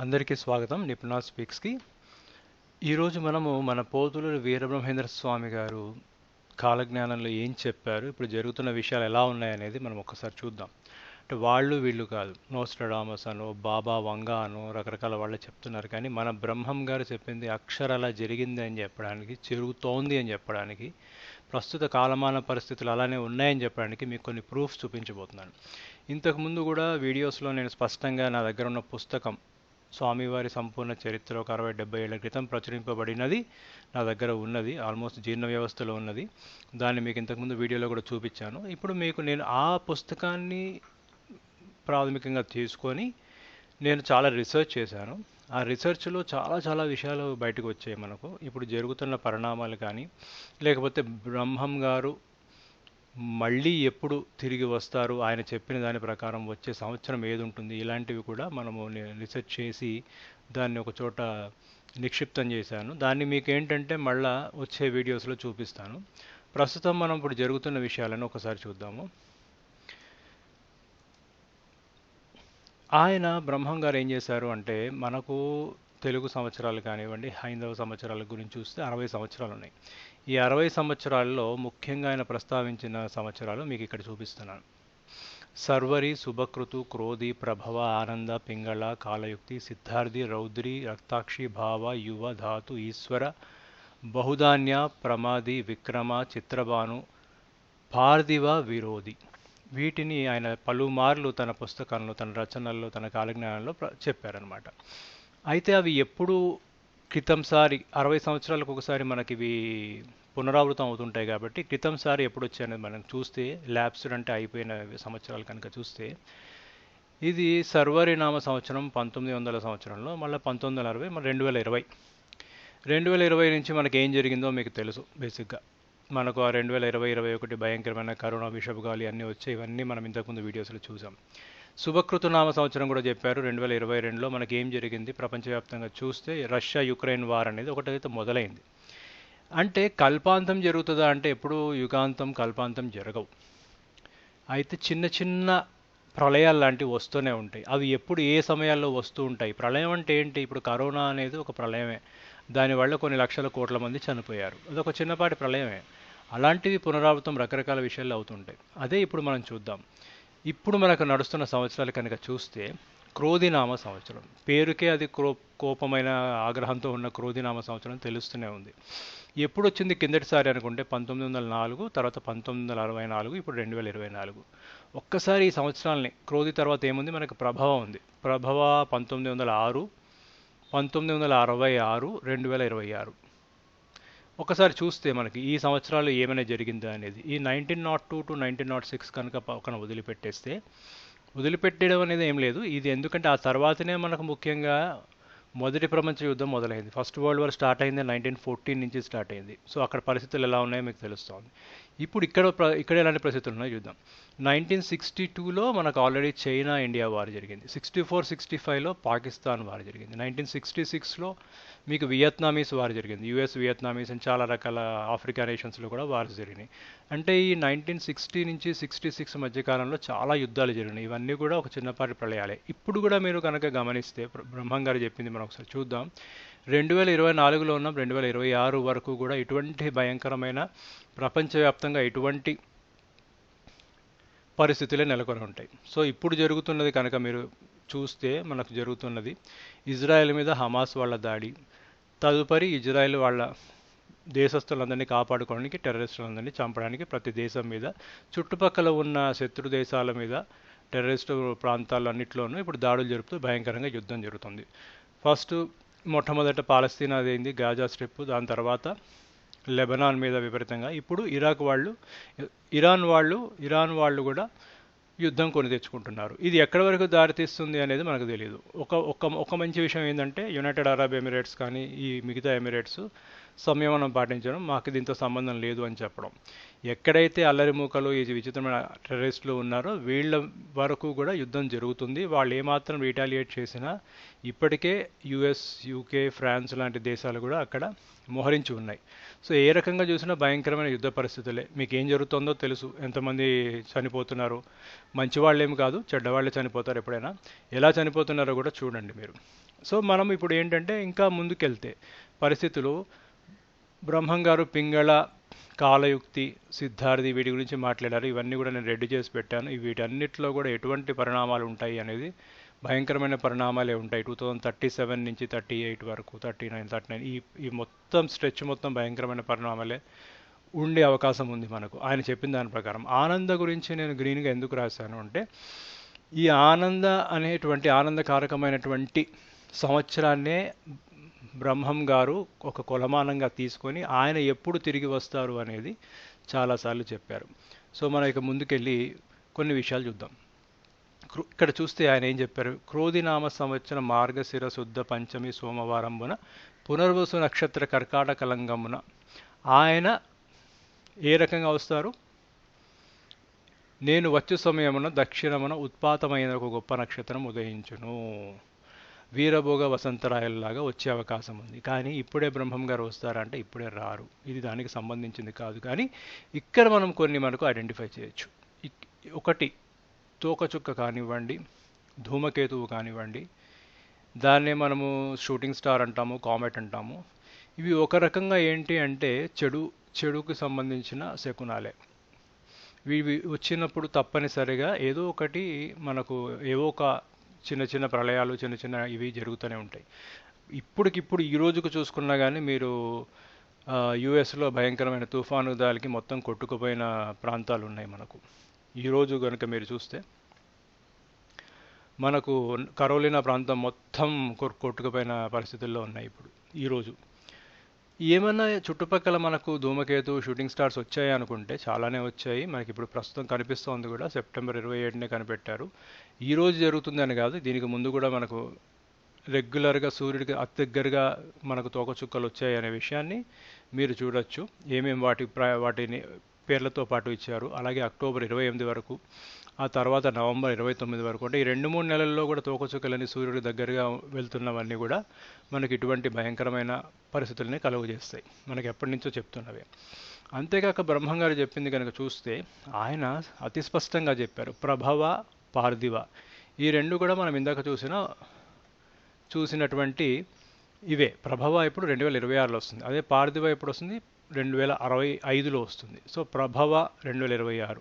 అందరికీ స్వాగతం. నిపుణా స్పీక్స్కి. ఈరోజు మనము మన పోతులూరు వీరబ్రహ్మేంద్ర స్వామి గారు కాలజ్ఞానంలో ఏం చెప్పారు ఇప్పుడు జరుగుతున్న విషయాలు ఎలా ఉన్నాయనేది మనం ఒకసారి చూద్దాం. అంటే వాళ్ళు వీళ్ళు కాదు. నోస్ట్రడామస్ అనో బాబా వంగ అనో రకరకాల వాళ్ళు చెప్తున్నారు. కానీ మన బ్రహ్మం గారు చెప్పింది అక్షరాల జరిగింది అని చెప్పడానికి జరుగుతోంది అని చెప్పడానికి ప్రస్తుత కాలమాన పరిస్థితులు అలానే ఉన్నాయని చెప్పడానికి మీకు కొన్ని ప్రూఫ్స్ చూపించబోతున్నాను. ఇంతకుముందు కూడా వీడియోస్లో నేను స్పష్టంగా నా దగ్గర ఉన్న పుస్తకం స్వామివారి సంపూర్ణ చరిత్ర ఒక అరవై డెబ్బై ఏళ్ళ క్రితం ప్రచురింపబడినది. నా దగ్గర ఉన్నది ఆల్మోస్ట్ జీర్ణ వ్యవస్థలో ఉన్నది. దాన్ని మీకు ఇంతకుముందు వీడియోలో కూడా చూపించాను. ఇప్పుడు మీకు నేను ఆ పుస్తకాన్ని ప్రాథమికంగా తీసుకొని నేను చాలా రీసెర్చ్ చేశాను. ఆ రీసెర్చ్లో చాలా చాలా విషయాలు బయటకు వచ్చాయి మనకు. ఇప్పుడు జరుగుతున్న పరిణామాలు కానీ లేకపోతే బ్రహ్మం గారు మళ్ళీ ఎప్పుడు తిరిగి వస్తారు? ఆయన చెప్పిన దాని ప్రకారం వచ్చే సంవత్సరం ఏది ఉంటుంది ఇలాంటివి కూడా మనము రీసెర్చ్ చేసి దాన్ని ఒక చోట నిక్షిప్తం చేశాను. దాన్ని మీకు ఏంటంటే మళ్ళా వచ్చే వీడియోస్లో చూపిస్తాను. ప్రస్తుతం మనం ఇప్పుడు జరుగుతున్న విషయాలను ఒకసారి చూద్దాము. ఆయన బ్రహ్మం గారు ఏం చేశారు అంటే మనకు తెలుగు సంవత్సరాలు కానివ్వండి హైందవ సంవత్సరాల గురించి చూస్తే అరవై సంవత్సరాలు ఉన్నాయి. ఈ అరవై సంవత్సరాల్లో ముఖ్యంగా ఆయన ప్రస్తావించిన సంవత్సరాలు మీకు ఇక్కడ చూపిస్తున్నాను. సర్వరి శుభకృతు క్రోధి ప్రభవ ఆనంద పింగళ కాలయుక్తి సిద్ధార్థి రౌద్రి రక్తాక్షి భావ యువ ధాతు ఈశ్వర బహుధాన్య ప్రమాది విక్రమ చిత్రభాను పార్థివ విరోధి. వీటిని ఆయన పలుమార్లు తన పుస్తకంలో తన రచనల్లో తన కాలజ్ఞానంలో చెప్పారనమాట అయితే అవి ఎప్పుడు క్రితంసారి అరవై సంవత్సరాలకు ఒకసారి మనకి ఇవి పునరావృతం అవుతుంటాయి కాబట్టి క్రితంసారి ఎప్పుడు వచ్చాయనేది మనం చూస్తే ల్యాబ్స్డ్ అంటే అయిపోయిన సంవత్సరాలు కనుక చూస్తే ఇది సర్వరి నామ సంవత్సరం పంతొమ్మిది వందల సంవత్సరంలో మళ్ళీ పంతొమ్మిది వందల అరవై మన రెండు వేల ఇరవై. రెండు వేల ఇరవై నుంచి మనకి ఏం జరిగిందో మీకు తెలుసు బేసిక్గా. మనకు ఆ రెండు వేల ఇరవై ఇరవై ఒకటి భయంకరమైన కరోనా విషపు గాలి అన్నీ వచ్చాయి ఇవన్నీ మనం ఇంతకుముందు వీడియోస్లో చూసాం. శుభకృతునామ సంవత్సరం కూడా చెప్పారు. రెండు వేల ఇరవై రెండులో మనకి ఏం జరిగింది? ప్రపంచవ్యాప్తంగా చూస్తే రష్యా యుక్రెయిన్ వార్ అనేది ఒకటైతే మొదలైంది. అంటే కల్పాంతం జరుగుతుందా అంటే ఎప్పుడు యుగాంతం కల్పాంతం జరగవు. అయితే చిన్న చిన్న ప్రళయాలు లాంటివి వస్తూనే ఉంటాయి. అవి ఎప్పుడు ఏ సమయాల్లో వస్తూ ఉంటాయి? ప్రళయం అంటే ఏంటి? ఇప్పుడు కరోనా అనేది ఒక ప్రళయమే. దానివల్ల కొన్ని లక్షల కోట్ల మంది చనిపోయారు. అదొక చిన్నపాటి ప్రళయమే. అలాంటివి పునరావృతం రకరకాల విషయాలు అవుతుంటాయి. అదే ఇప్పుడు మనం చూద్దాం. ఇప్పుడు మనకు నడుస్తున్న సంవత్సరాలు కనుక చూస్తే క్రోధినామ సంవత్సరం. పేరుకే అది క్రో కోపమైన ఆగ్రహంతో ఉన్న క్రోధినామ సంవత్సరం తెలుస్తూనే ఉంది. ఎప్పుడు వచ్చింది కిందటిసారి అనుకుంటే పంతొమ్మిది వందల నాలుగు తర్వాత పంతొమ్మిది వందల అరవై నాలుగు ఇప్పుడు రెండు వేల ఇరవై నాలుగు. ఒక్కసారి ఈ సంవత్సరాలని క్రోధి తర్వాత ఏముంది? మనకు ప్రభావం ఉంది. ప్రభవ పంతొమ్మిది వందల ఆరు పంతొమ్మిది వందల అరవై ఆరు రెండు వేల ఇరవై ఆరు. ఒకసారి చూస్తే మనకి ఈ సంవత్సరాలు ఏమైనా జరిగిందా అనేది ఈ nineteen nought two to nineteen nought six కనుక పక్కన వదిలిపెట్టేస్తే వదిలిపెట్టడం అనేది ఏం లేదు. ఇది ఎందుకంటే ఆ తర్వాతనే మనకు ముఖ్యంగా మొదటి ప్రపంచ యుద్ధం మొదలైంది. ఫస్ట్ వరల్డ్ వార్ స్టార్ట్ అయింది నైన్టీన్ ఫోర్టీన్ నుంచి స్టార్ట్ అయింది. సో అక్కడ పరిస్థితులు ఎలా ఉన్నాయో మీకు తెలుస్తుంది. ఇప్పుడు ఇక్కడ ఇక్కడ ఎలాంటి పరిస్థితులు ఉన్నాయో చూద్దాం. నైన్టీన్ సిక్స్టీ టూలో మనకు ఆల్రెడీ చైనా ఇండియా వార్ జరిగింది. సిక్స్టీ ఫోర్ సిక్స్టీ ఫైవ్లో పాకిస్తాన్ వార్ జరిగింది. నైన్టీన్ సిక్స్టీ సిక్స్లో మీకు వియత్నామీస్ వార్ జరిగింది. యుఎస్ వియత్నామీస్ అని చాలా రకాల ఆఫ్రికా నేషన్స్లో కూడా వార్స్ జరిగినాయి. అంటే ఈ నైన్టీన్ సిక్స్టీ నుంచి సిక్స్టీ సిక్స్ మధ్యకాలంలో చాలా యుద్ధాలు జరిగినాయి. ఇవన్నీ కూడా ఒక చిన్నపాటి ప్రళయాలే. ఇప్పుడు కూడా మీరు కనుక గమనిస్తే బ్రహ్మం గారు చెప్పింది మనం ఒకసారి చూద్దాం. రెండు వేల ఇరవై నాలుగులో ఉన్న. రెండు వేల ఇరవై ఆరు వరకు కూడా ఇటువంటి భయంకరమైన ప్రపంచవ్యాప్తంగా ఎటువంటి పరిస్థితులే నెలకొని ఉంటాయి. సో ఇప్పుడు జరుగుతున్నది కనుక మీరు చూస్తే మనకు జరుగుతున్నది ఇజ్రాయెల్ మీద హమాస్ వాళ్ళ దాడి తదుపరి ఇజ్రాయెల్ వాళ్ళ దేశస్తులందరినీ కాపాడుకోవడానికి టెర్రరిస్టులందరినీ చంపడానికి ప్రతి దేశం మీద చుట్టుపక్కల ఉన్న శత్రు దేశాల మీద టెర్రరిస్టు ప్రాంతాలన్నింటిలోనూ ఇప్పుడు దాడులు జరుపుతూ భయంకరంగా యుద్ధం జరుగుతుంది. ఫస్ట్ మొట్టమొదట పాలస్తీనా అయింది గాజా స్ట్రిప్ దాని తర్వాత లెబనాన్ మీద విపరీతంగా. ఇప్పుడు ఇరాక్ వాళ్ళు ఇరాన్ వాళ్ళు ఇరాన్ వాళ్ళు కూడా యుద్ధం కొని తెచ్చుకుంటున్నారు. ఇది ఎక్కడి వరకు దారితీస్తుంది అనేది మనకు తెలియదు ఒక ఒక ఒక మంచి విషయం ఏంటంటే యునైటెడ్ అరబ్ ఎమిరేట్స్ కానీ ఈ మిగతా ఎమిరేట్స్ సంయమనం పాటించడం మాకు దీంతో సంబంధం లేదు అని చెప్పడం. ఎక్కడైతే అల్లరి మూకలు ఈ విచిత్రమైన టెర్రరిస్టులు ఉన్నారో వీళ్ళ వరకు కూడా యుద్ధం జరుగుతుంది. వాళ్ళు ఏమాత్రం రిటాలియేట్ చేసినా ఇప్పటికే యుఎస్ యూకే ఫ్రాన్స్ లాంటి దేశాలు కూడా అక్కడ మోహరించి ఉన్నాయి. సో ఏ రకంగా చూసినా భయంకరమైన యుద్ధ పరిస్థితులే. మీకు ఏం జరుగుతుందో తెలుసు. ఎంతమంది చనిపోతున్నారు? మంచివాళ్ళేమి కాదు చెడ్డవాళ్ళే చనిపోతారు ఎప్పుడైనా. ఎలా చనిపోతున్నారో కూడా చూడండి మీరు. సో మనం ఇప్పుడు ఏంటంటే ఇంకా ముందుకెళ్తే పరిస్థితులు బ్రహ్మంగారు పింగళ కాలయుక్తి సిద్ధార్థి వీటి గురించి మాట్లాడారు. ఇవన్నీ కూడా నేను రెడీ చేసి పెట్టాను. వీటన్నిటిలో కూడా ఎటువంటి పరిణామాలు ఉంటాయి అనేది భయంకరమైన పరిణామాలే ఉంటాయి. టూ థౌజండ్ థర్టీ సెవెన్ నుంచి థర్టీ ఎయిట్ వరకు థర్టీ నైన్ థర్టీ నైన్ ఈ ఈ మొత్తం స్ట్రెచ్ మొత్తం భయంకరమైన పరిణామాలే ఉండే అవకాశం ఉంది మనకు. ఆయన చెప్పిన దాని ప్రకారం. ఆనంద గురించి నేను గ్రీన్గా ఎందుకు రాశాను అంటే ఈ ఆనంద అనేటువంటి ఆనందకారకమైనటువంటి సంవత్సరాన్నే బ్రహ్మం గారు ఒక కొలమానంగా తీసుకొని ఆయన ఎప్పుడు తిరిగి వస్తారు అనేది చాలాసార్లు చెప్పారు. సో మనం ఇక ముందుకెళ్ళి కొన్ని విషయాలు చూద్దాం. ఇక్కడ చూస్తే ఆయన ఏం చెప్పారు? క్రోధినామ సంవత్సరం మార్గశిర శుద్ధ పంచమి సోమవారంబున పునర్వసు నక్షత్ర కర్కాటక లంగమున ఆయన ఏ రకంగా వస్తారు? నేను వచ్చు సమయమున దక్షిణమున ఉత్పాతమైన ఒక గొప్ప నక్షత్రం ఉదయించును. వీరభోగ వసంతరాయల్లాగా వచ్చే అవకాశం ఉంది. కానీ ఇప్పుడే బ్రహ్మం గారు వస్తారంటే ఇప్పుడే రారు. ఇది దానికి సంబంధించింది కాదు. కానీ ఇక్కడ మనం కొన్ని మనకు ఐడెంటిఫై చేయొచ్చు. ఇక్- ఒకటి తోకచుక్క కానివ్వండి ధూమకేతువు కానివ్వండి దాన్నే మనము షూటింగ్ స్టార్ అంటాము కామెట్ అంటాము. ఇవి ఒక రకంగా ఏంటి అంటే చెడు చెడుకు సంబంధించిన శకునాలే. ఇవి వచ్చినప్పుడు తప్పనిసరిగా ఏదో ఒకటి మనకు ఏవో ఒక చిన్న చిన్న ప్రళయాలు చిన్న చిన్న ఇవి జరుగుతూనే ఉంటాయి. ఇప్పటికిప్పుడు ఈ రోజుకు చూసుకున్నా కానీ మీరు యుఎస్లో భయంకరమైన తుఫాను దాలికి మొత్తం కొట్టుకుపోయిన ప్రాంతాలు ఉన్నాయి మనకు ఈరోజు కనుక మీరు చూస్తే మనకు కరోలినా ప్రాంతం మొత్తం కొట్టుకుపోయిన పరిస్థితుల్లో ఉన్నాయి ఇప్పుడు ఈరోజు ఏమన్నా చుట్టుపక్కల మనకు ధూమకేతు షూటింగ్ స్టార్స్ వచ్చాయి అనుకుంటే చాలానే వచ్చాయి. మనకి ఇప్పుడు ప్రస్తుతం కనిపిస్తోంది కూడా. సెప్టెంబర్ ఇరవై ఏడునే కనిపెట్టారు. ఈ రోజు జరుగుతుంది అని కాదు. దీనికి ముందు కూడా మనకు రెగ్యులర్గా సూర్యుడికి అతి దగ్గరగా మనకు తోకచుక్కలు వచ్చాయి అనే విషయాన్ని మీరు చూడొచ్చు. ఏమేమి వాటి ప్ర వాటిని పేర్లతో పాటు ఇచ్చారు. అలాగే అక్టోబర్ ఇరవై ఎనిమిది వరకు ఆ తర్వాత నవంబర్ ఇరవై తొమ్మిది వరకు. అంటే ఈ రెండు మూడు నెలల్లో కూడా తోకచుక్కలని సూర్యుడి దగ్గరగా వెళ్తున్నవన్నీ కూడా మనకి ఇటువంటి భయంకరమైన పరిస్థితుల్ని కలుగు చేస్తాయి. మనకి ఎప్పటి నుంచో చెప్తున్నవి. అంతేకాక బ్రహ్మంగారు చెప్పింది కనుక చూస్తే ఆయన అతి స్పష్టంగా చెప్పారు ప్రభవ పార్థివ. ఈ రెండు కూడా మనం ఇందాక చూసిన చూసినటువంటి ఇవే. ప్రభవ ఇప్పుడు రెండు వేల ఇరవై ఆరులో వస్తుంది. అదే పార్థివ ఎప్పుడు వస్తుంది? రెండు వేల అరవై ఐదులో వస్తుంది. సో ప్రభవ రెండు వేల ఇరవై ఆరు.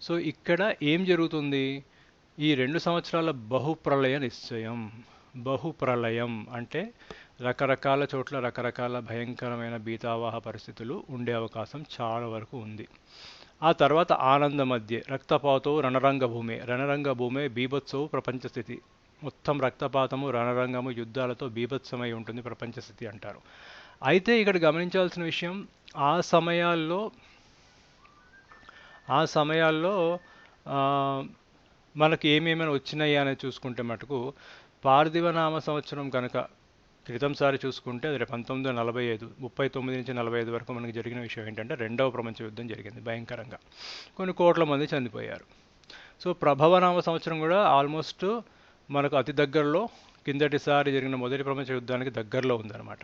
సో ఇక్కడ ఏం జరుగుతుంది? ఈ రెండు సంవత్సరాల బహుప్రళయ నిశ్చయం. బహుప్రళయం అంటే రకరకాల చోట్ల రకరకాల భయంకరమైన బీతావాహ పరిస్థితులు ఉండే అవకాశం చాలా వరకు ఉంది. ఆ తర్వాత ఆనంద మధ్య రక్తపాతో రణరంగ భూమే. రణరంగ భూమే బీభత్సవు ప్రపంచ స్థితి. మొత్తం రక్తపాతము రణరంగము యుద్ధాలతో బీభత్సమై ఉంటుంది ప్రపంచ స్థితి అంటారు. అయితే ఇక్కడ గమనించాల్సిన విషయం ఆ సమయాల్లో ఆ సమయాల్లో మనకి ఏమేమైనా వచ్చినాయి అనేది చూసుకుంటే మటుకు పార్థివనామ సంవత్సరం కనుక క్రితంసారి చూసుకుంటే అది పంతొమ్మిది వందల నలభై ఐదు ముప్పై తొమ్మిది నుంచి నలభై ఐదు వరకు మనకి జరిగిన విషయం ఏంటంటే రెండవ ప్రపంచ యుద్ధం జరిగింది భయంకరంగా. కొన్ని కోట్ల మంది చనిపోయారు. సో ప్రభవనామ సంవత్సరం కూడా ఆల్మోస్ట్ మనకు అతి దగ్గరలో కిందటిసారి జరిగిన మొదటి ప్రపంచ యుద్ధానికి దగ్గరలో ఉందన్నమాట.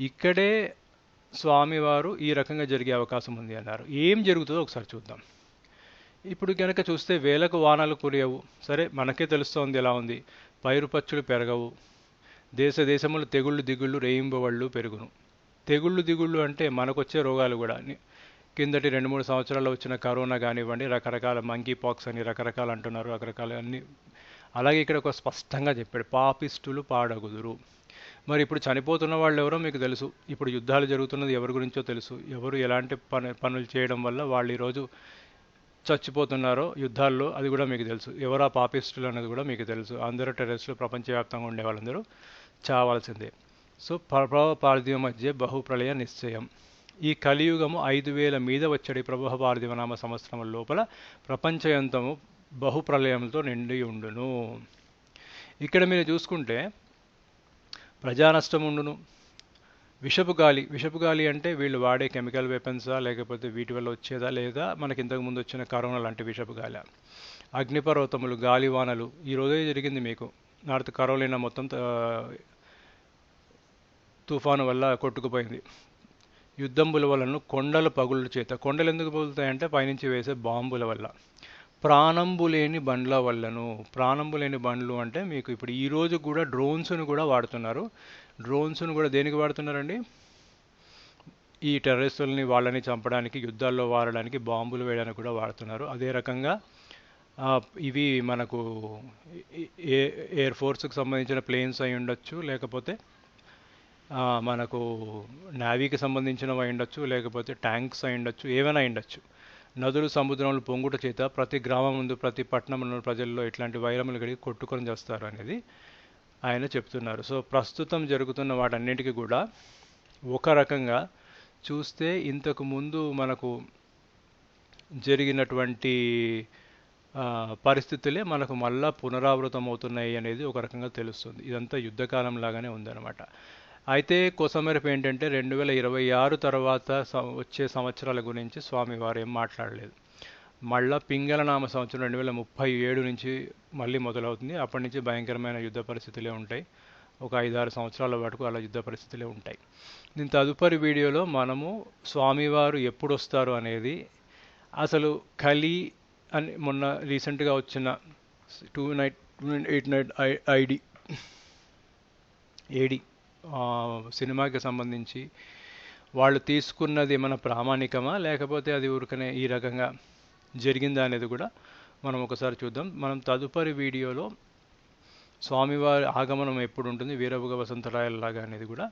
ఇక్కడే స్వామివారు ఈ రకంగా జరిగే అవకాశం ఉంది అన్నారు. ఏం జరుగుతుందో ఒకసారి చూద్దాం. ఇప్పుడు కనుక చూస్తే వేలకు వానలు కురియవు. సరే మనకే తెలుస్తోంది ఎలా ఉంది. పైరు పచ్చులు పెరగవు. దేశ దేశములు తెగుళ్ళు దిగుళ్ళు రేయింబవళ్ళు పెరుగును. తెగుళ్ళు దిగుళ్ళు అంటే మనకొచ్చే రోగాలు కూడా. కిందటి రెండు మూడు సంవత్సరాల్లో వచ్చిన కరోనా కానివ్వండి రకరకాల మంకీ పాక్స్ అని రకరకాలు అంటున్నారు రకరకాల అన్ని. అలాగే ఇక్కడ ఒక స్పష్టంగా చెప్పాడు పాపిస్టులు పాడగుదురు. మరి ఇప్పుడు చనిపోతున్న వాళ్ళు ఎవరో మీకు తెలుసు. ఇప్పుడు యుద్ధాలు జరుగుతున్నది ఎవరి గురించో తెలుసు. ఎవరు ఎలాంటి పని పనులు చేయడం వల్ల వాళ్ళు ఈరోజు చచ్చిపోతున్నారో యుద్ధాల్లో అది కూడా మీకు తెలుసు. ఎవరా పాపిస్టులు అనేది కూడా మీకు తెలుసు. అందరూ టెర్రరిస్టులు ప్రపంచవ్యాప్తంగా ఉండే వాళ్ళందరూ చావాల్సిందే. సో ప్రభావ పార్థివ మధ్య బహుప్రళయ నిశ్చయం. ఈ కలియుగము ఐదు వేల మీద వచ్చడి ప్రభు పార్థివనామ సంవత్సరం లోపల ప్రపంచయంతము బహుప్రలయంతో నిండి ఉండును. ఇక్కడ మీరు చూసుకుంటే ప్రజానష్టం ఉండును. విషపు గాలి విషపు గాలి అంటే వీళ్ళు వాడే కెమికల్ వెపన్సా లేకపోతే వీటి వల్ల వచ్చేదా లేదా? మనకి ఇంతకు ముందు వచ్చిన కరోనా లాంటి విషపు గాలి. అగ్నిపర్వతములు గాలివానలు ఈ రోజే జరిగింది మీకు. నార్త్ కరోలినా మొత్తం తుఫాను వల్ల కొట్టుకుపోయింది. యుద్ధంబుల వలన కొండలు పగుళ్ళ చేత కొండలు ఎందుకు పగులుతాయంటే పైనుంచి వేసే బాంబుల వల్ల. ప్రాణంబు లేని బండ్ల వల్లను ప్రాణంబు లేని బండ్లు అంటే మీకు ఇప్పుడు ఈ కూడా డ్రోన్స్ను కూడా వాడుతున్నారు. డ్రోన్స్ను కూడా దేనికి వాడుతున్నారండి? ఈ టెర్రరిస్టులని వాళ్ళని చంపడానికి యుద్ధాల్లో వాడడానికి బాంబులు వేయడానికి కూడా వాడుతున్నారు. అదే రకంగా ఇవి మనకు ఏ ఎయిర్ ఫోర్స్కి సంబంధించిన ప్లేన్స్ అయి ఉండొచ్చు లేకపోతే మనకు నావీకి సంబంధించినవి అయి ఉండొచ్చు లేకపోతే ట్యాంక్స్ అయి ఉండొచ్చు ఏవైనా అయి ఉండొచ్చు. నదులు సముద్రంలో పొంగుట చేత ప్రతి గ్రామం ముందు ప్రతి పట్టణంలో ప్రజల్లో ఇట్లాంటి వైరములు కడిగి కొట్టుకొని చేస్తారు అనేది ఆయన చెప్తున్నారు. సో ప్రస్తుతం జరుగుతున్న వాటన్నిటికీ కూడా ఒక రకంగా చూస్తే ఇంతకు ముందు మనకు జరిగినటువంటి పరిస్థితులే మనకు మళ్ళా పునరావృతం అవుతున్నాయి అనేది ఒక రకంగా తెలుస్తుంది. ఇదంతా యుద్ధకాలం లాగానే ఉందన్నమాట. అయితే కొసమెరపు ఏంటంటే రెండు వేల ఇరవై ఆరు తర్వాత వచ్చే సంవత్సరాల గురించి స్వామివారు ఏం మాట్లాడలేదు. మళ్ళా పింగళనామ సంవత్సరం రెండు వేల ముప్పై ఏడు నుంచి మళ్ళీ మొదలవుతుంది. అప్పటి నుంచి భయంకరమైన యుద్ధ పరిస్థితులే ఉంటాయి. ఒక ఐదారు సంవత్సరాల వరకు అలా యుద్ధ పరిస్థితులే ఉంటాయి. దీని తదుపరి వీడియోలో మనము స్వామివారు ఎప్పుడు వస్తారు అనేది అసలు కలి అని మొన్న రీసెంట్గా వచ్చిన two night two eight night I ID AD సినిమాకి సంబంధించి వాళ్ళు తీసుకున్నది మన ప్రామాణికమా? లేకపోతే అది ఊరికనే ఈ రకంగా జరిగిందా అనేది కూడా మనం ఒకసారి చూద్దాం. మనం తదుపరి వీడియోలో స్వామివారి ఆగమనం ఎప్పుడు ఉంటుంది? వీరభుగ వసంతరాయలలాగా అనేది కూడా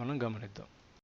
మనం గమనిద్దాం.